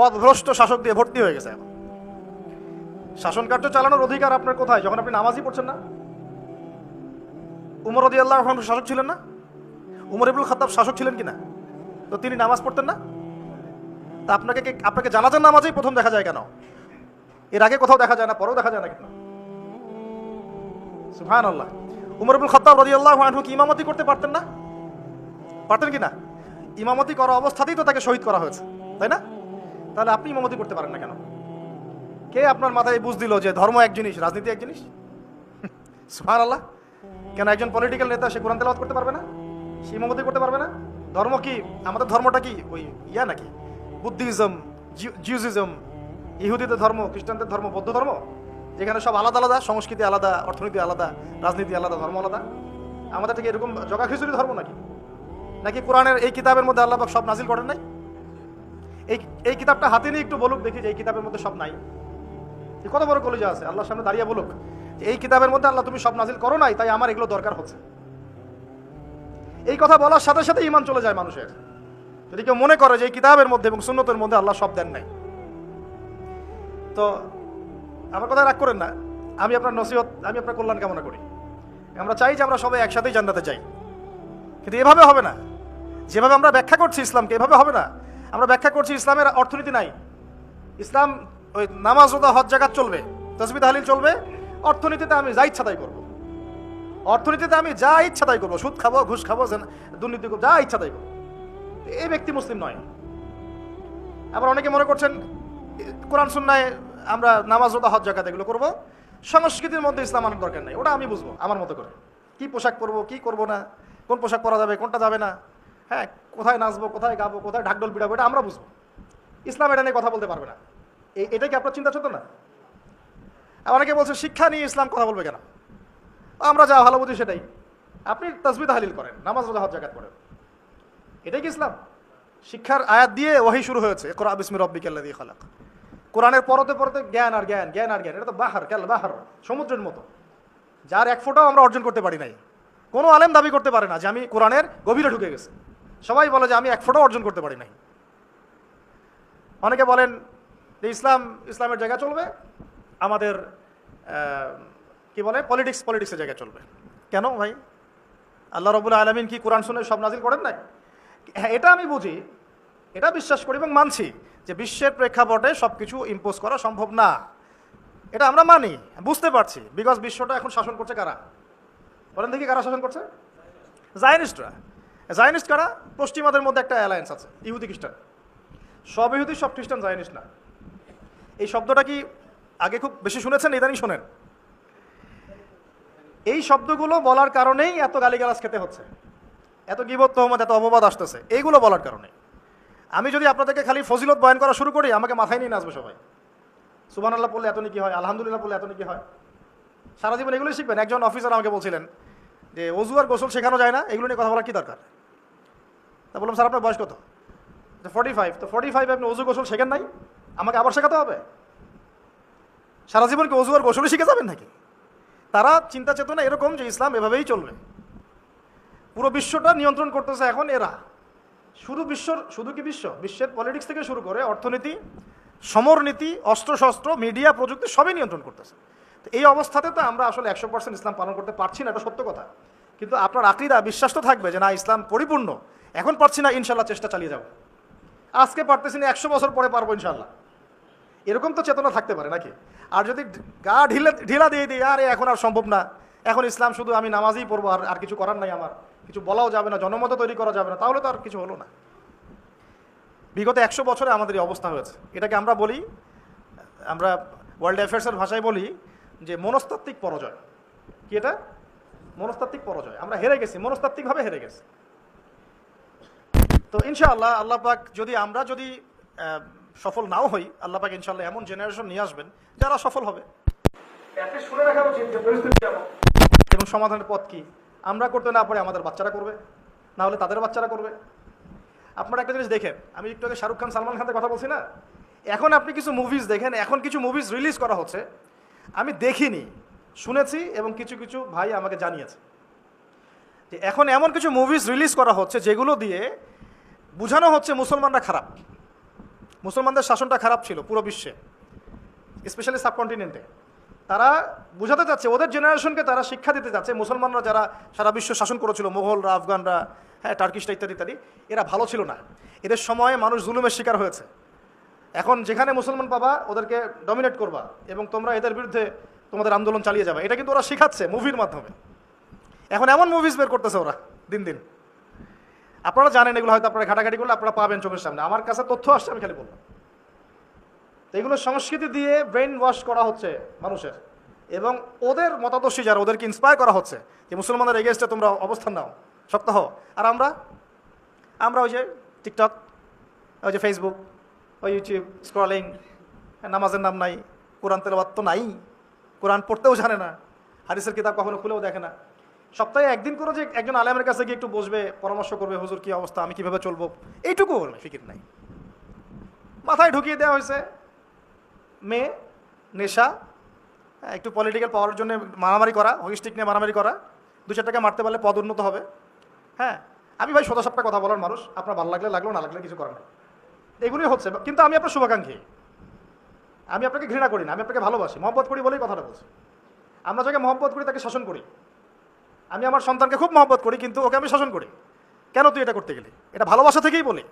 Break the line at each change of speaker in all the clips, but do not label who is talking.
পদভ্রষ্ট শাসক দিয়ে ভর্তি হয়ে গেছে এখন। শাসন কার্য চালানোর অধিকার আপনার কোথায়? যখন আপনি নামাজই পড়ছেন না? উমর রদি আল্লাহ শাসক ছিলেন না? উমর ইবুল খাতাব শাসক ছিলেন কিনা? তো তিনি নামাজ পড়তেন না? তা আপনাকে কি- আপনাকে জানাজার নামাজেই প্রথম দেখা যায় কেন? এর আগে কোথাও দেখা যায় না, পরেও দেখা যায় না কেন? সুহান আল্লাহ উমর ইবুল খত্তাব রদি আল্লাহ আনহু কি ইমামতি করতে পারতেন না? পারতেন কি না ইমামতি করা অবস্থাতেই তো তাকে শহীদ করা হয়েছে, তাই না? তাহলে আপনি ইমামতি করতে পারেন না কেন? কে আপনার মাথায় বুঝ দিল যে ধর্ম এক জিনিস, রাজনীতি এক জিনিস? সুহান আল্লাহ কেন একজন পলিটিক্যাল নেতা সে কোরআন তেলাওয়াত করতে পারবে না? সে ইমামতি করতে পারবে না? ধর্ম কি? আমাদের ধর্মটা কি? ওই ইয়া নাকি? বুদ্ধিজম জিউজিজম ইহুদিদের ধর্ম, খ্রিস্টানদের ধর্ম, বৌদ্ধ ধর্ম? যেখানে সব আলাদা আলাদা, সংস্কৃতি আলাদা, অর্থনীতি আলাদা, রাজনীতি আলাদা, ধর্ম আলাদা। আমাদের থেকে এরকম জগা খিচুড়ি ধর্ম নাকি? নাকি কোরআনের এই কিতাবের মধ্যে আল্লাহ সব নাজিল করেন নাই? এই এই কিতাবটা হাতে নিয়ে একটু বলুক, দেখি যে এই কিতাবের মধ্যে সব নাই। কত বড় কলেজা আছে, আল্লাহর সামনে দাঁড়িয়ে বলুক, যে এই কিতাবের মধ্যে আল্লাহ তুমি সব নাজিল করো নাই, তাই আমার এগুলো দরকার হচ্ছে। এই কথা বলার সাথে সাথে ইমান চলে যায় মানুষের। যদি কেউ মনে করে যে এই কিতাবের মধ্যে এবং সুন্নতের মধ্যে আল্লাহ সব দেন নাই। তো আমার কথা রাগ করেন না, আমি আপনার নসিহত, আমি আপনার কল্যাণ কামনা করি। আমরা চাই যে আমরা সবাই একসাথেই জান্নাতে চাই কিন্তু এভাবে হবে না। যেভাবে আমরা ব্যাখ্যা করছি ইসলামকে, এভাবে হবে না। আমরা ব্যাখ্যা করছি ইসলামের অর্থনীতি নাই। ইসলাম ওই নামাজ রোদা হজ জাকাত চলবে তসবি তাহলিল চলবে। অর্থনীতিতে আমি যা ইচ্ছা তাই করব। অর্থনীতিতে আমি যা ইচ্ছা তাই করব। সুদ খাব, ঘুষ খাব দুর্নীতি করব, যা ইচ্ছা তাই করব। এই ব্যক্তি মুসলিম নয়। আবার অনেকে মনে করছেন কোরআন সুন্নায় আমরা নামাজ রোদা হজ জাকাত এগুলো করব। সংস্কৃতির মধ্যে ইসলাম আনার দরকার নেই। ওটা আমি বুঝব, আমার মতো করে। কি পোশাক পরবো, কি করব না? কোন পোশাক পরা যাবে, কোনটা যাবে না? হ্যাঁ কোথায় নাচবো, কোথায় গাবো, কোথায় ঢাকডোল পিড়াবো এটা আমরা বুঝব। ইসলাম এটা নিয়ে কথা বলতে পারবে না। এটা কি আপনার চিন্তা না? অনেকে বলছে, শিক্ষা নিয়ে ইসলাম কথা বলবে কেন? আমরা যা ভালো বুঝি সেটাই। আপনি তসবি তাহলিল করেন, নামাজ রোজা, হজ জাকাত করেন এটাই কি ইসলাম? শিক্ষার আয়াত দিয়ে ওহি শুরু হয়েছে কোরআন বিসমি রব্বিকাল্লা দিয়ে খালাক। কোরআনের পরতে পরতে জ্ঞান আর জ্ঞান জ্ঞান আর জ্ঞান, এটা তো বাহার, কেল বাহার, সমুদ্রের মতো। যার এক ফোঁটাও আমরা অর্জন করতে পারি নাই। কোনো আলেম দাবি করতে পারে না যে আমি কোরআনের গভীরে ঢুকে গেছি। সবাই বলে যে আমি এক ফোঁটাও অর্জন করতে পারি নাই। অনেকে বলেন যে ইসলাম, ইসলামের জায়গা চলবে, আমাদের কি বলে পলিটিক্স পলিটিক্সের জায়গা চলবে। কেন ভাই? আল্লাহ রবুল্লা আলমিন কি কোরআন শুনে সব নাজিল করেন নাই? হ্যাঁ এটা আমি বুঝি, এটা বিশ্বাস করি এবং মানছি যে বিশ্বের প্রেক্ষাপটে সব কিছু ইম্পোজ করা সম্ভব না। এটা আমরা মানি, বুঝতে পারছি বিকজ বিশ্বটা এখন শাসন করছে কারা? বলেন দেখি কারা শাসন করছে? জায়নিস্টরা জায়নিস্ট কারা? পশ্চিমাদের মধ্যে একটা অ্যালায়েন্স আছে, ইহুদি খ্রিস্টান। সব ইহুদি, সব খ্রিস্টান জায়নিস্ট না। এই শব্দটা কি আগে খুব বেশি শুনেছেন? ইদানিং শোনেন। এই শব্দগুলো বলার কারণেই এত গালিগালাজ খেতে হচ্ছে। এত গিবত তহমত, এত অপবাদ আসতেছে। এইগুলো বলার কারণে। আমি যদি আপনাদেরকে খালি ফজিলত বয়ন করা শুরু করি, আমাকে মাথায় নিয়ে নাচবে সবাই। সুবান আল্লাহ পড়লে এত নাকি হয়, আলহামদুলিল্লাহ পড়লে এত নাকি হয়। সারা জীবন এগুলোই শিখবেন। একজন অফিসার আমাকে বলছিলেন যে অজু আর গোসল শেখানো যায় না, এগুলো নিয়ে কথা বলার কি দরকার? তা বললাম, স্যার, আপনার বয়স কত? ফর্টি ফাইভ তো ফর্টি ফাইভ আপনি অজু গোসল শেখেন নাই? আমাকে আবার শেখাতে হবে? সারা জীবন কি অজু আর গোসলই শিখে যাবেন নাকি? তারা চিন্তা চেতনা এরকম যে ইসলাম এভাবেই চলবে। পুরো বিশ্বটা নিয়ন্ত্রণ করতেছে এখন এরা। শুধু বিশ্বর, শুধু কি বিশ্ব? বিশ্বের পলিটিক্স থেকে শুরু করে অর্থনীতি সমরনীতি অস্ত্রশস্ত্র মিডিয়া প্রযুক্তি সবই নিয়ন্ত্রণ করতেছে। তো এই অবস্থাতে তো আমরা আসলে একশো পার্সেন্ট ইসলাম পালন করতে পারছি না, এটা সত্য কথা। কিন্তু আপনার আকিদা, বিশ্বাস তো থাকবে যে না, ইসলাম পরিপূর্ণ। এখন পারছি না, ইনশাল্লাহ চেষ্টা চালিয়ে যাব। আজকে পারতেছি না, একশো বছর পরে পারব, ইনশাল্লাহ। এরকম তো চেতনা থাকতে পারে নাকি? আর যদি গা ঢিলা ঢিলা দিয়ে দিই, আরে এখন আর সম্ভব না। এখন ইসলাম শুধু আমি নামাজই পড়ব, আর আর কিছু করার নাই আমার। কিছু বলাও যাবে না, জনমত তৈরি করা যাবে না, তাহলে তো আর কিছু হলো না। বিগত একশো বছরে আমাদের এই অবস্থা হয়েছে। এটাকে আমরা বলি, আমরা ওয়ার্ল্ড অ্যাফেয়ার্সের ভাষায় বলি যে মনস্তাত্ত্বিক পরাজয়। কি এটা? মনস্তাত্ত্বিক পরাজয়। আমরা হেরে গেছি, মনস্তাত্ত্বিকভাবে হেরে গেছি। তো ইনশাআল্লাহ আল্লাহ পাক যদি আমরা যদি সফল নাও হই আল্লাহ পাক ইনশাআল্লাহ এমন জেনারেশন নিয়ে আসবেন যারা সফল হবে। শুনে রাখা উচিত যে পরিস্থিতি কেমন? এবং সমাধানের পথ কি? আমরা করতে না পারে আমাদের বাচ্চারা করবে না হলে তাদের বাচ্চারা করবে। আপনারা একটা জিনিস দেখেন আমি একটু আগে শাহরুখ খান সালমান খানের কথা বলছি না? এখন আপনি কিছু মুভিজ দেখেন এখন কিছু মুভিজ রিলিজ করা হচ্ছে আমি দেখিনি শুনেছি এবং কিছু কিছু ভাই আমাকে জানিয়েছে। যে এখন এমন কিছু মুভিজ রিলিজ করা হচ্ছে যেগুলো দিয়ে বোঝানো হচ্ছে মুসলমানরা খারাপ। মুসলমানদের শাসনটা খারাপ ছিল পুরো বিশ্বে স্পেশালি সাবকন্টিনেন্টে তারা বোঝাতে চাচ্ছে, ওদের জেনারেশনকে তারা শিক্ষা দিতে চাচ্ছে, মুসলমানরা যারা সারা বিশ্ব শাসন করেছিল মোগলরা আফগানরা হ্যাঁ টার্কিশরা ইত্যাদি ইত্যাদি, এরা ভালো ছিল না। এদের সময়ে মানুষ জুলুমের শিকার হয়েছে। এখন যেখানে মুসলমান পাবা, ওদেরকে ডমিনেট করবা এবং তোমরা এদের বিরুদ্ধে তোমাদের আন্দোলন চালিয়ে যাবে। এটা কিন্তু ওরা শিখাচ্ছে মুভির মাধ্যমে। এখন এমন মুভিজ বের করতেছে ওরা, দিন দিন। আপনারা জানেন এগুলো হয়তো আপনারা ঘাটাঘাটি করলে আপনারা পাবেন চোখের সামনে। আমার কাছে তথ্য আসছে, আমি খালি বললাম। তো এগুলো সংস্কৃতি দিয়ে ব্রেন ওয়াশ করা হচ্ছে মানুষের। এবং ওদের মতাদর্শী যারা, ওদেরকে ইন্সপায়ার করা হচ্ছে যে মুসলমানদের এগেনস্টে তোমরা অবস্থান নাও হও। আর আমরা আমরা ওই যে টিকটক ওই যে ফেসবুক ওই ইউটিউব স্ক্রলিং নামাজের নাম নাই, কোরআন তেলাবাত তো নাই। কোরআন পড়তেও জানে না হারিসের কিতাব কখনো খুলেও দেখে না। সপ্তাহে একদিন করে যে একজন আলেমের কাছে গিয়ে একটু বসবে পরামর্শ করবে হুজুর কী অবস্থা? আমি কীভাবে চলবো? এইটুকু ফিকির নাই। মাথায় ঢুকিয়ে দেওয়া হয়েছে। মেয়ে নেশা হ্যাঁ, একটু পলিটিক্যাল পাওয়ার জন্য মারামারি করা হকিস্টিক নিয়ে মারামারি করা দু চার টাকা মারতে পারলে পদ উন্নত হবে। হ্যাঁ আমি ভাই সোজা সাপটা কথা বলার মানুষ। আপনার ভালো লাগলে লাগল না লাগলে কিছু করার নেই। এগুলোই হচ্ছে। কিন্তু আমি আপনার শুভাকাঙ্ক্ষী। আমি আপনাকে ঘৃণা করি না আমি আপনাকে ভালোবাসি। মহব্বত করি বলেই কথাটা বলছি। আমরা যাকে মহব্বত করি তাকে শাসন করি। আমি আমার সন্তানকে খুব মহব্বত করি, কিন্তু ওকে আমি শাসন করি। কেন তুই এটা করতে গেলি? এটা ভালোবাসা থেকেই বলি।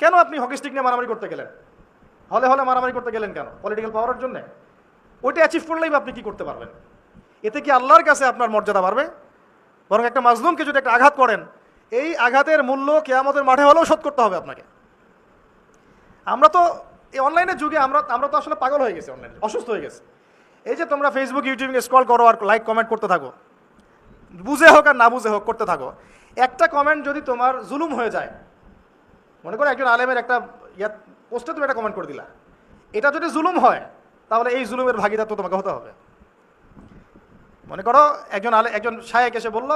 কেন আপনি হকিস্টিক নিয়ে মারামারি করতে গেলেন? হলে হলে মারামারি করতে গেলেন কেন? পলিটিক্যাল পাওয়ারের জন্য? ওইটা অ্যাচিভ করলেই আপনি কি করতে পারবেন এতে কি আল্লাহর কাছে আপনার মর্যাদা বাড়বে? বরং একটা মাজলুমকে যদি একটা আঘাত করেন, এই আঘাতের মূল্য কেয়ামতের মাঠে হলেও শোধ করতে হবে আপনাকে। আমরা তো এই অনলাইনের যুগে আমরা আমরা তো আসলে পাগল হয়ে গেছি অনলাইনে, অসুস্থ হয়ে গেছে। এই যে তোমরা ফেসবুক ইউটিউবে স্ক্রল করো আর লাইক কমেন্ট করতে থাকো। বুঝে হোক আর না বুঝে হোক, করতে থাকো। একটা কমেন্ট যদি তোমার জুলুম হয়ে যায়, মনে করো একজন আলেমের একটা ইয়া পোস্টে তুমি একটা কমেন্ট করে দিলা। এটা যদি জুলুম হয়, তাহলে এই জুলুমের ভাগিদার তো তোমাকে হতে হবে। মনে করো একজন আলে, একজন শায়েক এসে বলল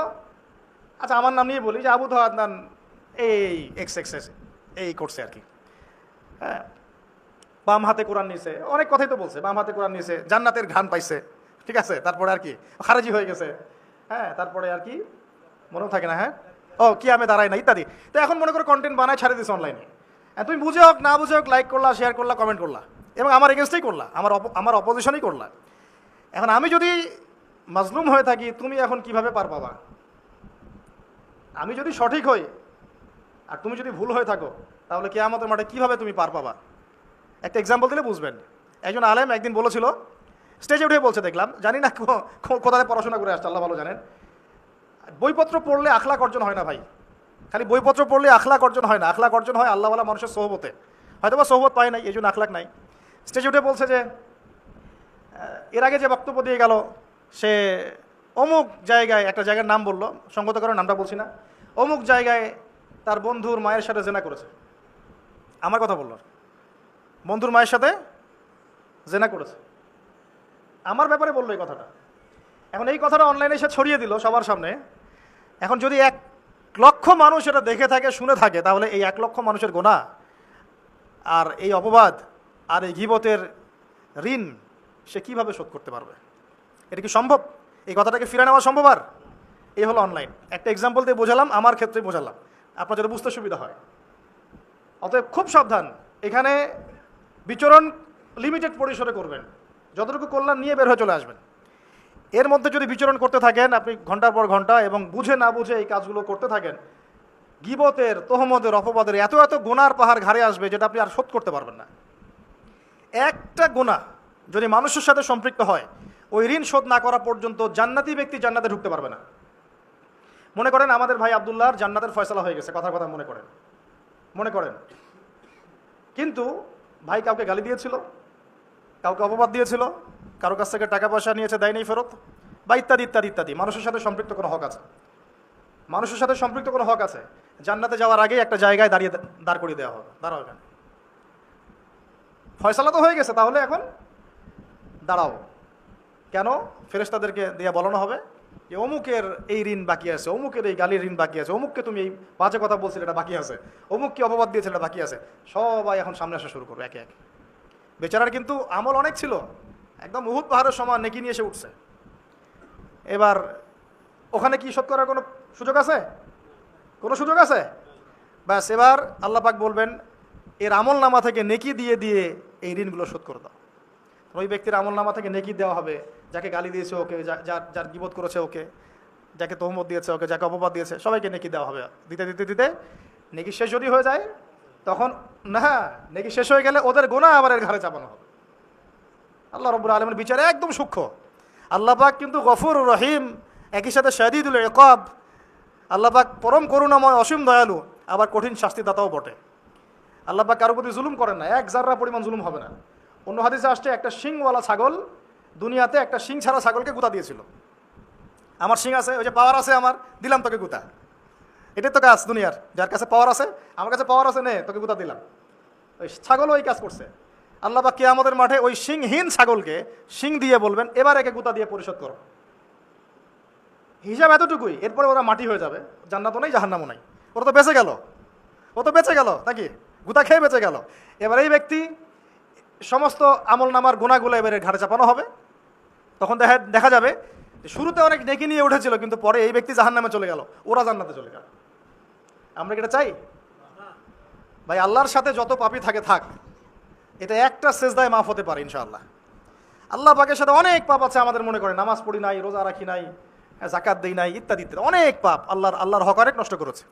আচ্ছা আমার নাম নিয়ে বলি যে আবু আদনান এই এক্স এক্স এক্স এই করছে আর কি। হ্যাঁ বাম হাতে কোরআন নিয়েছে অনেক কথাই তো বলছে, বাম হাতে কোরআন নিয়েছে জান্নাতের ঘান পাইছে, ঠিক আছে, তারপরে আর কি, খারাজি হয়ে গেছে। হ্যাঁ তারপরে আর কি মনেও থাকে না হ্যাঁ? ও, কি আমি দাঁড়াই না, ইত্যাদি। তো এখন মনে করো কন্টেন্ট বানায় ছাড়ে দিস অনলাইনে তুমি বুঝে হোক, না বুঝে হোক লাইক করলা শেয়ার করলা কমেন্ট করলা। এবং আমার এগেনস্টেই করলা, আমার আমার অপোজিশনই করলা। এখন আমি যদি মাজলুম হয়ে থাকি, তুমি এখন কীভাবে পার পাবা? আমি যদি সঠিক হই, আর তুমি যদি ভুল হয়ে থাকো, তাহলে কে আমাদের মাঠে কীভাবে তুমি পার পাবা? একটা এক্সাম্পল দিলে বুঝবেন। একজন আলেম একদিন বলেছিল স্টেজে উঠে বলছে, দেখলাম, জানি না কোথায় পড়াশোনা করে আসছে, আল্লাহ ভালো জানেন। বইপত্র পড়লে আখলাক অর্জন হয় না ভাই। খালি বইপত্র পড়লে আখলাক অর্জন হয় না। আখলাক অর্জন হয় আল্লাহওয়ালা মানুষের সোহবতে। হয়তো বা সোহবত পায় নাই, এই জন্য আখলাক নাই। স্টেজে উঠে বলছে যে এর আগে যে বক্তব্য দিয়ে গেল, সে অমুক জায়গায় একটা জায়গার নাম বলল, সঙ্গত করে নামটা বলছি না, অমুক জায়গায় তার বন্ধুর মায়ের সাথে জেনা করেছে। আমার কথা বলল। বন্ধুর মায়ের সাথে জেনা করেছে। আমার ব্যাপারে বলল এই কথাটা। এখন এই কথাটা অনলাইনে এসে ছড়িয়ে দিল সবার সামনে। এখন যদি এক লক্ষ মানুষ এটা দেখে থাকে, শুনে থাকে, তাহলে এই এক লক্ষ মানুষের গোনা আর এই অপবাদ আর এই গিবতের ঋণ সে কীভাবে শোধ করতে পারবে? এটা কি সম্ভব? এই কথাটাকে ফিরে নেওয়া সম্ভব আর? এই হলো অনলাইন একটা এক্সাম্পল দিয়ে বোঝালাম, আমার ক্ষেত্রে বোঝালাম। আপনার যাতে বুঝতে সুবিধা হয়। অতএব খুব সাবধান। এখানে বিচরণ লিমিটেড পরিসরে করবেন। যতটুকু কল্যাণ নিয়ে বের হয়ে চলে আসবেন। এর মধ্যে যদি বিচরণ করতে থাকেন, আপনি ঘণ্টার পর ঘণ্টা এবং বুঝে না বুঝে এই কাজগুলো করতে থাকেন, গিবতের, তহমদের, অপবাদের এত এত গোনার পাহাড় ঘাড়ে আসবে যেটা আপনি আর শোধ করতে পারবেন না। একটা গোনা যদি মানুষের সাথে সম্পৃক্ত হয়, ওই ঋণ শোধ না করা পর্যন্ত জান্নাতি ব্যক্তি জান্নাতে ঢুকতে পারবে না। মনে করেন আমাদের ভাই আবদুল্লাহর জান্নাতের ফয়সলা হয়ে গেছে, কথার কথা মনে করেন। মনে করেন। কিন্তু ভাই কাউকে গালি দিয়েছিল? কাউকে অপবাদ দিয়েছিল, কারও কাছ থেকে টাকা পয়সা নিয়েছে, দেয়নি ফেরত, বা ইত্যাদি ইত্যাদি ইত্যাদি। মানুষের সাথে সম্পৃক্ত কোনো হক আছে? মানুষের সাথে সম্পৃক্ত কোনো হক আছে? জান্নাতে যাওয়ার আগেই একটা জায়গায় দাঁড়িয়ে দাঁড় করিয়ে দেওয়া হবে দাঁড়াও এখানে। ফয়সালা তো হয়ে গেছে, তাহলে এখন দাঁড়াও। কেন? ফেরেশতাদেরকে দিয়ে বলানো হবে যে, অমুকের এই ঋণ বাকি আছে, অমুকের এই গালির ঋণ বাকি আছে, অমুককে তুমি এই বাজে কথা বলছিলে, এটা বাকি আছে, অমুককে অপবাদ দিয়েছিল, এটা বাকি আছে। সবাই এখন সামনে আসা শুরু করবে, একে একে। বেচারার কিন্তু আমল অনেক ছিল। একদম উহুদ পাহাড়ের সমান নেকি নিয়ে এসে উঠছে। এবার ওখানে কি শোধ করার কোনো সুযোগ আছে? কোনো সুযোগ আছে? ব্যাস, এবার আল্লাহ পাক বলবেন, এর আমল নামা থেকে নেকি দিয়ে দিয়ে এই ঋণগুলো শোধ করে দাও। ওই ব্যক্তির আমল নামা থেকে নেকি দেওয়া হবে। যাকে গালি দিয়েছে ওকে যার যার গিবত করেছে ওকে, যাকে তহমত দিয়েছে ওকে, যাকে অপবাদ দিয়েছে, সবাইকে নেকি দেওয়া হবে। দিতে দিতে দিতে নেকি শেষ যদি হয়ে যায় তখন না নাকি শেষ হয়ে গেলে ওদের গোনা আবার এর ঘাড়ে চাপানো হবে। আল্লাহ রব্বুল আলমের বিচারে একদম সূক্ষ্ম। আল্লাহ পাক কিন্তু গফুর রহিম, একই সাথে শাহিদুল একব আল্লাহ পাক পরম করুণাময়, অসীম দয়ালু, আবার কঠিন শাস্তিদাতাও বটে। আল্লাহ পাক কারোর প্রতি জুলুম করেন না, এক জাররা পরিমাণ জুলুম হবে না। অন্য হাদিসে আসছে, একটা শিংওয়ালা ছাগল দুনিয়াতে একটা শিং ছাড়া ছাগলকে গুতা দিয়েছিল। আমার শিং আছে, ওই যে পাওয়ার আছে আমার, দিলাম তোকে গুতা। এটাই তো কাজ দুনিয়ার। যার কাছে পাওয়ার আছে, আমার কাছে পাওয়ার আছে নে, তোকে গুতা দিলাম। ওই ছাগল ওই কাজ করছে। আল্লাহ বা কে আমাদের মাঠে ওই শিংহীন ছাগলকে শিং দিয়ে বলবেন, এবার একে গুতা দিয়ে পরিশোধ করো। হিসাব এতটুকুই, এরপরে ওরা মাটি হয়ে যাবে, জান্নাতও নেই, জাহান্নামও নাই। ওরা তো বেঁচে গেল। ও তো বেঁচে গেল, নাকি? গুতা খেয়ে বেঁচে গেল। এবার এই ব্যক্তি সমস্ত আমল নামার গুণাগুলো এবারে ঘাড়ে চাপানো হবে। তখন দেখা দেখা যাবে শুরুতে অনেক নেকি নিয়ে উঠেছিল, কিন্তু পরে এই ব্যক্তি জাহান নামে চলে গেল। ওরা জান্নাতে চলে গেল। আমরা এটা চাই? ভাই, আল্লাহর সাথে যত পাপি থাকে, থাক। এটা একটা সেজদায় মাফ হতে পারে, ইনশাআল্লাহ। আল্লাহ পাকের সাথে অনেক পাপ আছে আমাদের মনে করে নামাজ পড়ি নাই, রোজা রাখি নাই জাকাত দিই নাই, ইত্যাদি ইত্যাদি। অনেক পাপ আল্লাহর আল্লাহর হক অনেক নষ্ট করেছে।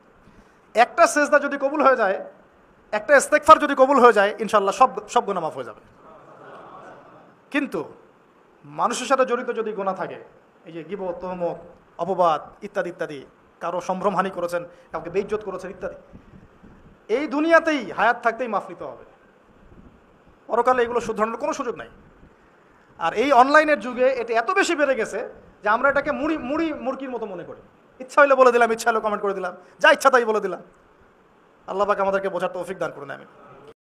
একটা সেজদা যদি কবুল হয়ে যায়, একটা ইস্তেকফার যদি কবুল হয়ে যায় ইনশাল্লাহ সব সব গুণা মাফ হয়ে যাবে। কিন্তু মানুষের সাথে জড়িত যদি গোনা থাকে, এই যে গিব তহমত, অপবাদ, ইত্যাদি ইত্যাদি কারও সম্ভ্রমহানি করেছেন, কাউকে বেইজ্জত করেছেন ইত্যাদি। এই দুনিয়াতেই হায়াত থাকতেই মাফ নিতে হবে। পরকালে এগুলো শুধরানোর কোনো সুযোগ নাই। আর এই অনলাইনের যুগে এটা এত বেশি বেড়ে গেছে যে আমরা এটাকে মুড়ি মুড়ি মুরগির মতো মনে করি। ইচ্ছা হইলে বলে দিলাম, ইচ্ছা হলে কমেন্ট করে দিলাম, যা ইচ্ছা তাই বলে দিলাম। আল্লাহ পাক আমাদেরকে বোঝার তৌফিক দান করুন আমি